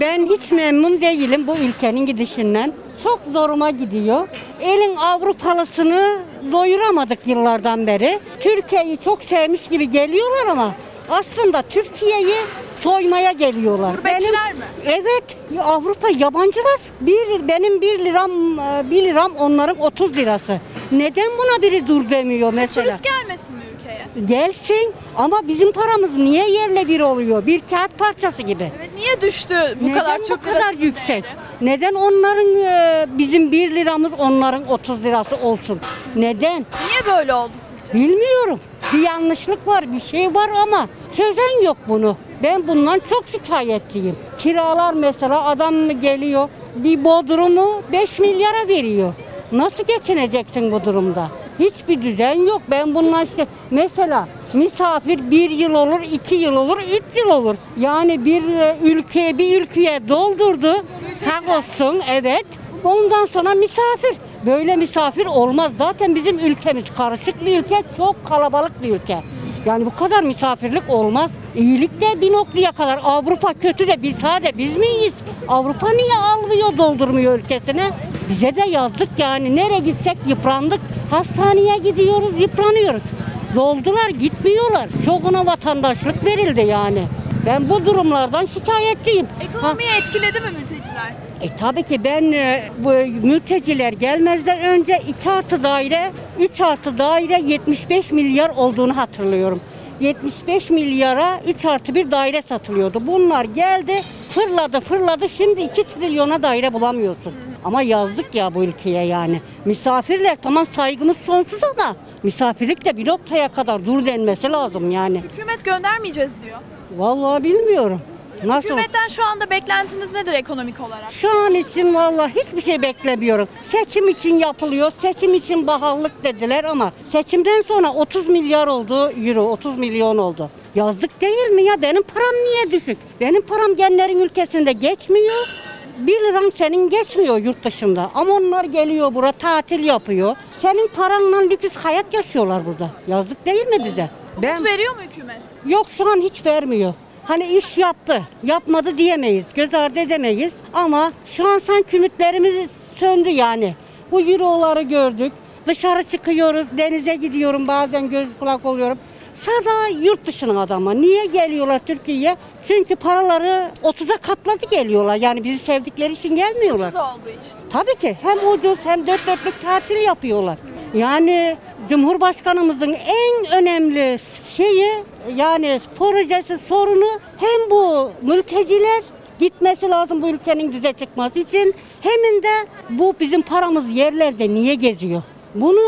Ben hiç memnun değilim bu ülkenin gidişinden. Çok zoruma gidiyor. Elin Avrupalısını doyuramadık yıllardan beri. Türkiye'yi çok sevmiş gibi geliyorlar ama aslında Türkiye'yi soymaya geliyorlar. Gurbetçiler mi? Evet, Avrupa yabancılar. Bir, benim 1 liram, 1 liram onların 30 lirası. Neden buna biri dur demiyor mesela? Turist gelmesin mi? Gelsin ama bizim paramız niye yerle bir oluyor? Bir kağıt parçası gibi. Evet niye düştü bu Neden kadar bu Türk kadar lirasının yüksek? değeri? Neden onların e, bizim 1 liramız onların 30 lirası olsun? Neden? Niye böyle oldu sizce? Bilmiyorum. Bir yanlışlık var, bir şey var ama çözen yok bunu. Ben bundan çok şikayetliyim. Kiralar mesela adam geliyor bir bodrumu 5 milyara veriyor. Nasıl geçineceksin bu durumda? Hiçbir düzen yok. Ben bundan işte mesela misafir bir yıl olur, iki yıl olur, üç yıl olur. Yani bir e, ülkeye bir ülkeye doldurdu. Sağ olsun evet. Ondan sonra misafir. Böyle misafir olmaz. Zaten bizim ülkemiz karışık bir ülke, çok kalabalık bir ülke. Yani bu kadar misafirlik olmaz. İyilik de bir noktaya kadar. Avrupa kötü de biz sadece biz miyiz? Avrupa niye almıyor, doldurmuyor ülkesine? Bize de yazdık yani. Nereye gitsek yıprandık. Hastaneye gidiyoruz, yıpranıyoruz. Doldular, gitmiyorlar. Çoğuna vatandaşlık verildi yani. Ben bu durumlardan şikayetliyim. Ha- Ekonomiyi etkiledi mi mülteciler? e tabii ki ben e, bu mülteciler gelmezden önce 2 artı daire, 3 artı daire 75 milyar olduğunu hatırlıyorum. 75 milyara 3 artı bir daire satılıyordu. Bunlar geldi fırladı fırladı şimdi 2 trilyona daire bulamıyorsun. Ama yazdık ya bu ülkeye yani. Misafirler tamam saygımız sonsuz ama misafirlik de bir noktaya kadar dur denmesi lazım yani. Hükümet göndermeyeceğiz diyor. Vallahi bilmiyorum. Nasıl? Hükümetten şu anda beklentiniz nedir ekonomik olarak? Şu an için vallahi hiçbir şey beklemiyorum. Seçim için yapılıyor, seçim için baharlık dediler ama seçimden sonra 30 milyar oldu euro, 30 milyon oldu. Yazık değil mi ya? Benim param niye düşük? Benim param genlerin ülkesinde geçmiyor. 1 liran senin geçmiyor yurt dışında. Ama onlar geliyor bura tatil yapıyor. Senin paranla lüks hayat yaşıyorlar burada. Yazık değil mi bize? Ben Umut veriyor mu hükümet? Yok şu an hiç vermiyor. Hani iş yaptı, yapmadı diyemeyiz, göz ardı edemeyiz. Ama şu an sanki ümitlerimiz söndü yani. Bu euroları gördük, dışarı çıkıyoruz, denize gidiyorum bazen göz kulak oluyorum. Sada yurt dışının adamı. Niye geliyorlar Türkiye'ye? Çünkü paraları 30'a katladı geliyorlar. Yani bizi sevdikleri için gelmiyorlar. Ucuz olduğu için. Tabii ki hem ucuz hem dört dörtlük tatil yapıyorlar. Yani Cumhurbaşkanımızın en önemli şeyi yani projesi sorunu hem bu mülteciler gitmesi lazım bu ülkenin düze çıkması için hem de bu bizim paramız yerlerde niye geziyor? Bunu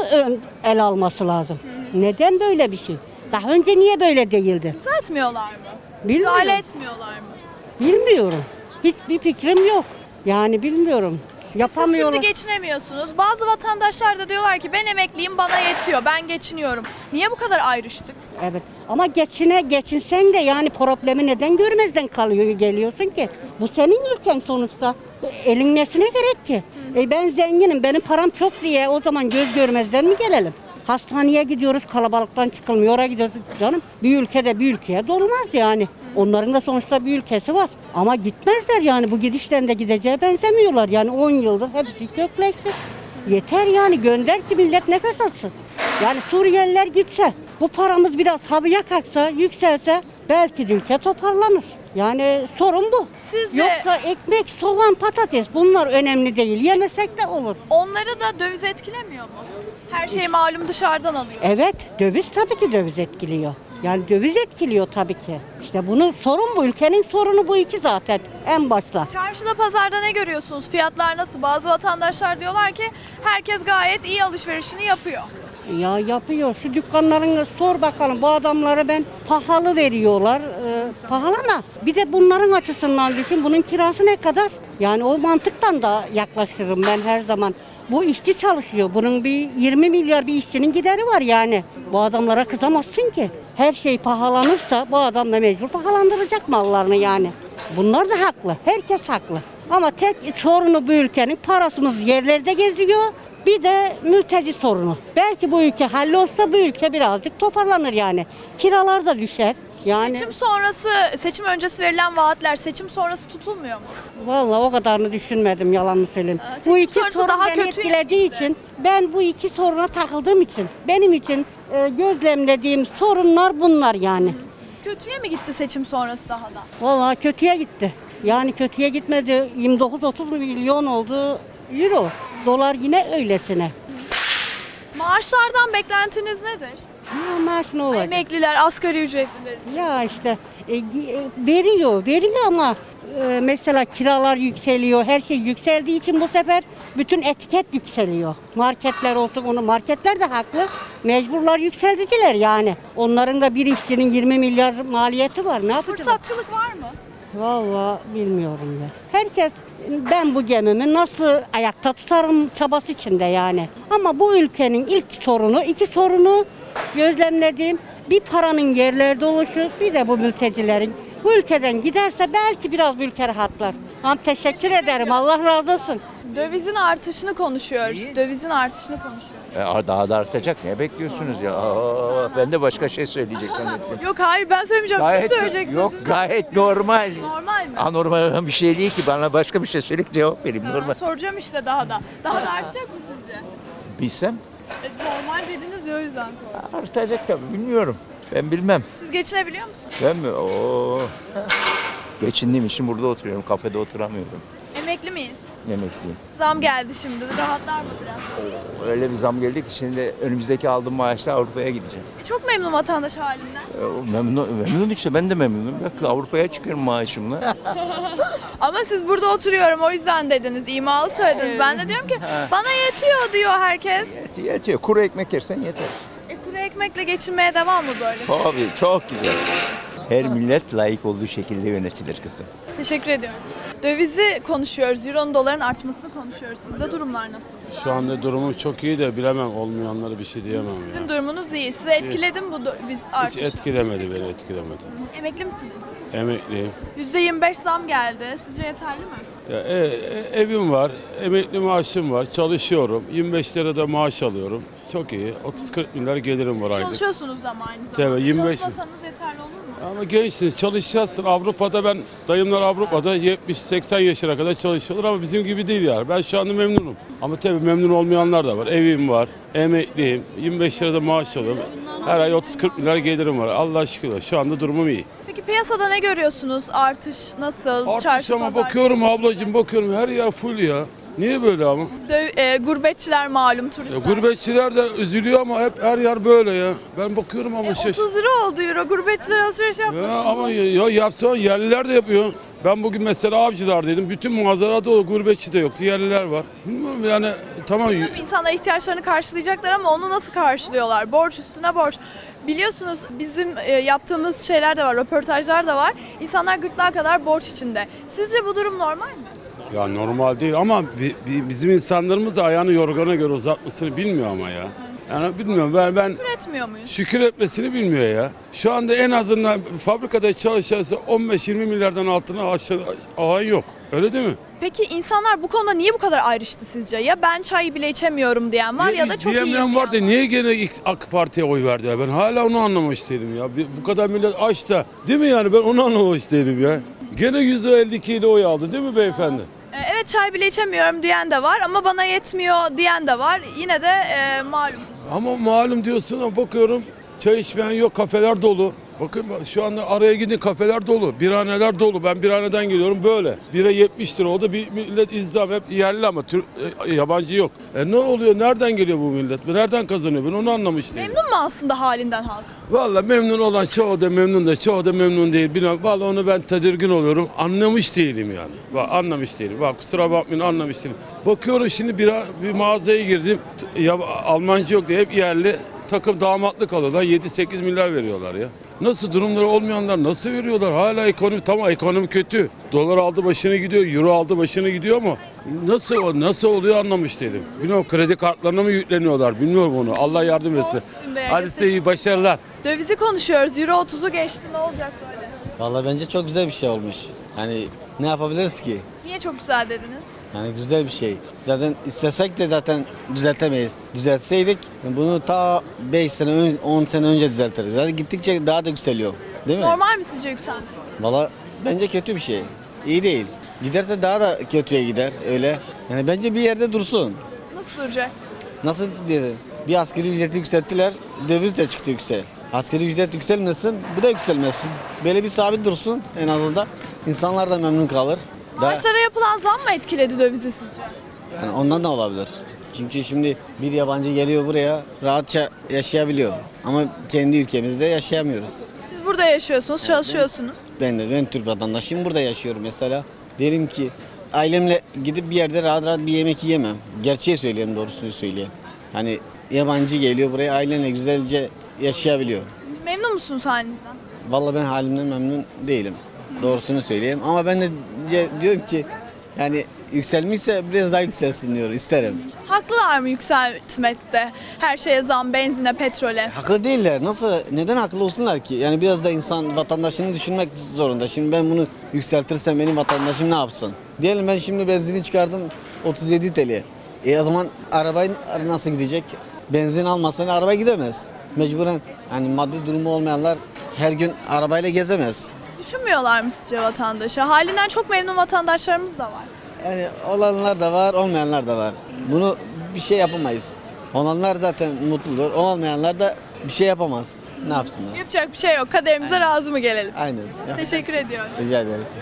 el alması lazım. Neden böyle bir şey? Daha önce niye böyle değildi? Düzeltmiyorlar mı? Bilmiyorum. Müdahale etmiyorlar mı? Bilmiyorum. Hiçbir fikrim yok. Yani bilmiyorum. Siz Yapamıyorlar. şimdi geçinemiyorsunuz. Bazı vatandaşlar da diyorlar ki ben emekliyim bana yetiyor ben geçiniyorum. Niye bu kadar ayrıştık? Evet. Ama geçine geçinsen de yani problemi neden görmezden kalıyor geliyorsun ki? Bu senin ülken sonuçta. Elin nesine gerek ki? E ben zenginim, benim param çok diye o zaman göz görmezden mi gelelim? Hastaneye gidiyoruz, kalabalıktan çıkılmıyor. Oraya gidiyoruz canım. Bir ülkede bir ülkeye dolmaz yani. Onların da sonuçta bir ülkesi var. Ama gitmezler yani bu gidişten de gideceğe benzemiyorlar. Yani 10 yıldır hepsi kökleşti. Yeter yani gönder ki millet nefes alsın. Yani Suriyeliler gitse, bu paramız biraz havaya kalksa, yükselse belki de ülke toparlanır. Yani sorun bu. Sizce- Yoksa ekmek, soğan, patates bunlar önemli değil. Yemesek de olur. Onları da döviz etkilemiyor mu? Her şey malum dışarıdan alıyor. Evet, döviz tabii ki döviz etkiliyor. Yani döviz etkiliyor tabii ki. İşte bunun sorun bu. Ülkenin sorunu bu iki zaten en başta. Çarşıda pazarda ne görüyorsunuz? Fiyatlar nasıl? Bazı vatandaşlar diyorlar ki herkes gayet iyi alışverişini yapıyor. Ya yapıyor. Şu dükkanların sor bakalım. Bu adamları ben pahalı veriyorlar. Ee, pahalı ama bir de bunların açısından düşün. Bunun kirası ne kadar? Yani o mantıktan da yaklaşırım ben her zaman. Bu işçi çalışıyor. Bunun bir 20 milyar bir işçinin gideri var yani. Bu adamlara kızamazsın ki. Her şey pahalanırsa bu adam da mecbur pahalandıracak mallarını yani. Bunlar da haklı. Herkes haklı. Ama tek sorunu bu ülkenin parasımız yerlerde geziyor. Bir de mülteci sorunu. Belki bu ülke hallolsa bu ülke birazcık toparlanır yani. Kiralar da düşer. Yani Seçim sonrası, seçim öncesi verilen vaatler seçim sonrası tutulmuyor mu? vallahi o kadarını düşünmedim yalanını söyleyeyim. Aa, seçim Bu iki sonrası sorun daha beni kötü etkilediği için ben bu iki soruna takıldığım için benim için e, gözlemlediğim sorunlar bunlar yani. Kötüye mi gitti seçim sonrası daha da? Vallahi kötüye gitti. Yani kötüye gitmedi. 29-30 milyon oldu euro. Dolar yine öylesine. Maaşlardan beklentiniz nedir? Ha, maaş ne olacak? Emekliler, asgari ücretliler için. Ya işte e, e, veriyor, veriyor ama e, mesela kiralar yükseliyor, her şey yükseldiği için bu sefer bütün etiket yükseliyor. Marketler olsun, onu marketler de haklı. Mecburlar yükseldiler yani. Onların da bir işçinin 20 milyar maliyeti var. Ne yapacak? Fırsatçılık var mı? Vallahi bilmiyorum ya. Herkes ben bu gemimi nasıl ayakta tutarım çabası içinde yani. Ama bu ülkenin ilk sorunu, iki sorunu gözlemlediğim bir paranın yerlerde oluşu, bir de bu mültecilerin. Bu ülkeden giderse belki biraz ülke rahatlar. Ama teşekkür ederim. Allah razı olsun. Dövizin artışını konuşuyoruz. Dövizin artışını konuşuyoruz. E, daha da artacak. Ne bekliyorsunuz ya? Aa, ben de başka şey söyleyecek zannettim. Yok hayır ben söylemeyeceğim siz söyleyeceksiniz. yok gayet normal. Normal mi? Anormal olan bir şey değil ki. Bana başka bir şey söyle ki cevap vereyim. Ben Normal. soracağım işte daha da. Daha da artacak mı sizce? Bilsem E, normal dediniz ya o yüzden sordum. artacak tabii. Bilmiyorum. Ben bilmem. Siz geçinebiliyor musunuz? Ben mi? Oo. Geçindiğim için burada oturuyorum. Kafede oturamıyorum. Emekli miyiz? Emekliyim. Zam geldi şimdi. Rahatlar mı biraz? Öyle bir zam geldi ki şimdi önümüzdeki aldığım maaşla Avrupa'ya gideceğim. E, çok memnun vatandaş halinden. E, Memnun, memnun işte ben de memnunum. Bak Avrupa'ya çıkıyorum maaşımla. Ama siz burada oturuyorum o yüzden dediniz. imalı söylediniz. Ben de diyorum ki bana yetiyor diyor herkes. Yetiyor, yetiyor. Kuru ekmek yersen yeter. E kuru ekmekle geçinmeye devam mı böyle? Tabii çok güzel. Her millet layık olduğu şekilde yönetilir kızım. Teşekkür ediyorum. Dövizi konuşuyoruz. Euro'nun doların artmasını konuşuyoruz. Sizde durumlar nasıl? Şu anda durumu çok iyi de bilemem olmayanlara bir şey diyemem Sizin ya. durumunuz iyi. Size etkiledi mi bu döviz Hiç artışı? etkilemedi beni etkilemedi. Emekli misiniz? Emekliyim. %25 zam geldi. Sizce yeterli mi? Ya, e- e- evim var, emekli maaşım var, çalışıyorum. 25 lira da maaş alıyorum. Çok iyi. 30-40 bin lira gelirim var aylık. Çalışıyorsunuz ama aynı zamanda. Tabii, 25 bin. Çalışmasanız yeterli olur mu? Ama gençsiniz, çalışacaksın. Avrupa'da ben, dayımlar Avrupa'da 70-80 yaşına kadar çalışıyorlar ama bizim gibi değil yani. Ben şu anda memnunum. Ama tabii memnun olmayanlar da var. Evim var, emekliyim, 25 lira da maaş alıyorum. Her ay 30-40 bin lira gelirim var. Allah şükür. Şu anda durumum iyi. Peki piyasada ne görüyorsunuz? Artış nasıl? Artış Çarşı ama pazar- bakıyorum ablacığım bakıyorum her yer full ya. Niye böyle ama? Döv- e, gurbetçiler malum turistler. gurbetçiler de üzülüyor ama hep her yer böyle ya. Ben bakıyorum ama E, şey. 30 lira oldu euro. Gurbetçiler alışveriş yapmasın. Ya ama ya, ya yapsa yerliler de yapıyor. Ben bugün mesela avcılardaydım. Bütün mağazalar dolu. Gurbetçi de yoktu. Yerliler var. Bilmiyorum yani tamam. Tabii insanlar ihtiyaçlarını karşılayacaklar ama onu nasıl karşılıyorlar? Borç üstüne borç. Biliyorsunuz bizim e, yaptığımız şeyler de var, röportajlar da var. İnsanlar gırtlağa kadar borç içinde. Sizce bu durum normal mi? Ya normal değil ama bi- bi- bizim insanlarımız da ayağını yorgana göre uzatmasını bilmiyor ama ya. Yani bilmiyorum ben ben Üretmiyor muyuz? şükür etmesini bilmiyor ya. Şu anda en azından fabrikada çalışırsa 15-20 milyardan altına aşağı alan yok. Öyle değil mi? Peki insanlar bu konuda niye bu kadar ayrıştı sizce? Ya ben çay bile içemiyorum diyen var ya da çok iyi Diyemeyen var da niye gene ilk AK Parti'ye oy verdi ya? Ben hala onu anlamış değilim ya. Bir- Bu kadar millet aç da değil mi yani ben onu anlamış değilim ya. Gene %52 ile oy aldı değil mi beyefendi? E, Evet çay bile içemiyorum diyen de var ama bana yetmiyor diyen de var. Yine de e, malum. Ama malum diyorsun ama bakıyorum çay içmeyen yok kafeler dolu. Bakın bak, şu anda araya gidin kafeler dolu, birhaneler dolu. Ben birhaneden geliyorum böyle. Bira 70 lira oldu. Bir millet izdam hep yerli ama Türk, e, yabancı yok. E ne oluyor? Nereden geliyor bu millet? Nereden kazanıyor? Ben onu anlamış değilim. Memnun mu aslında halinden halk? Valla memnun olan çoğu da memnun da çoğu da memnun değil. Bilmem. Valla onu ben tedirgin oluyorum. Anlamış değilim yani. Bak anlamış değilim. Bak kusura bakmayın anlamış değilim. Bakıyorum şimdi bir, bir mağazaya girdim. Ya, Almancı yok diye hep yerli takım damatlık alıyorlar. 7-8 milyar veriyorlar ya. Nasıl durumları olmayanlar nasıl veriyorlar? Hala ekonomi tamam ekonomi kötü. Dolar aldı başını gidiyor, euro aldı başını gidiyor ama nasıl nasıl oluyor anlamış değilim. Bilmiyorum kredi kartlarına mı yükleniyorlar bilmiyorum onu. Allah yardım etsin. Hadi size iyi başarılar. Dövizi konuşuyoruz. Euro 30'u geçti. Ne olacak böyle? Vallahi bence çok güzel bir şey olmuş. Hani Ne yapabiliriz ki? Niye çok güzel dediniz? Yani güzel bir şey. Zaten istesek de zaten düzeltemeyiz. Düzeltseydik bunu ta 5 sene, ön- 10 sene önce düzeltiriz. Zaten gittikçe daha da yükseliyor. Değil mi? Normal mi sizce yükselmesi? Valla bence kötü bir şey. İyi değil. Giderse daha da kötüye gider öyle. Yani bence bir yerde dursun. Nasıl duracak? Nasıl dedi? Bir askeri ücreti yükselttiler, döviz de çıktı yüksel. Askeri ücret yükselmesin, bu da yükselmesin. Böyle bir sabit dursun en azından. İnsanlar da memnun kalır. Maaşlara yapılan zam mı etkiledi dövizi sizce? Yani ondan da olabilir. Çünkü şimdi bir yabancı geliyor buraya rahatça yaşayabiliyor. Ama kendi ülkemizde yaşayamıyoruz. Siz burada yaşıyorsunuz, çalışıyorsunuz. Ben de ben Türk vatandaşıyım burada yaşıyorum mesela. Derim ki ailemle gidip bir yerde rahat rahat bir yemek yiyemem. Gerçeği söyleyeyim doğrusunu söyleyeyim. Hani yabancı geliyor buraya ailenle güzelce yaşayabiliyor. Memnun musunuz halinizden? Vallahi ben halimden memnun değilim. Doğrusunu söyleyeyim. Ama ben de diye- diyorum ki yani yükselmişse biraz daha yükselsin diyor isterim. Haklılar mı yükseltmekte? Her şeye zam, benzine, petrole. Haklı değiller. Nasıl, neden haklı olsunlar ki? Yani biraz da insan vatandaşını düşünmek zorunda. Şimdi ben bunu yükseltirsem benim vatandaşım ne yapsın? Diyelim ben şimdi benzini çıkardım 37 TL. E o zaman arabayı nasıl gidecek? Benzin almazsan araba gidemez. Mecburen hani maddi durumu olmayanlar her gün arabayla gezemez. Düşünmüyorlar mı sizce vatandaşı? Halinden çok memnun vatandaşlarımız da var. Yani olanlar da var, olmayanlar da var. Bunu bir şey yapamayız. Olanlar zaten mutludur, olmayanlar da bir şey yapamaz. Ne yapsınlar? Yapacak bir şey yok. Kaderimize razı mı gelelim? Aynen. Teşekkür ediyorum. Rica ederim. Teşekkür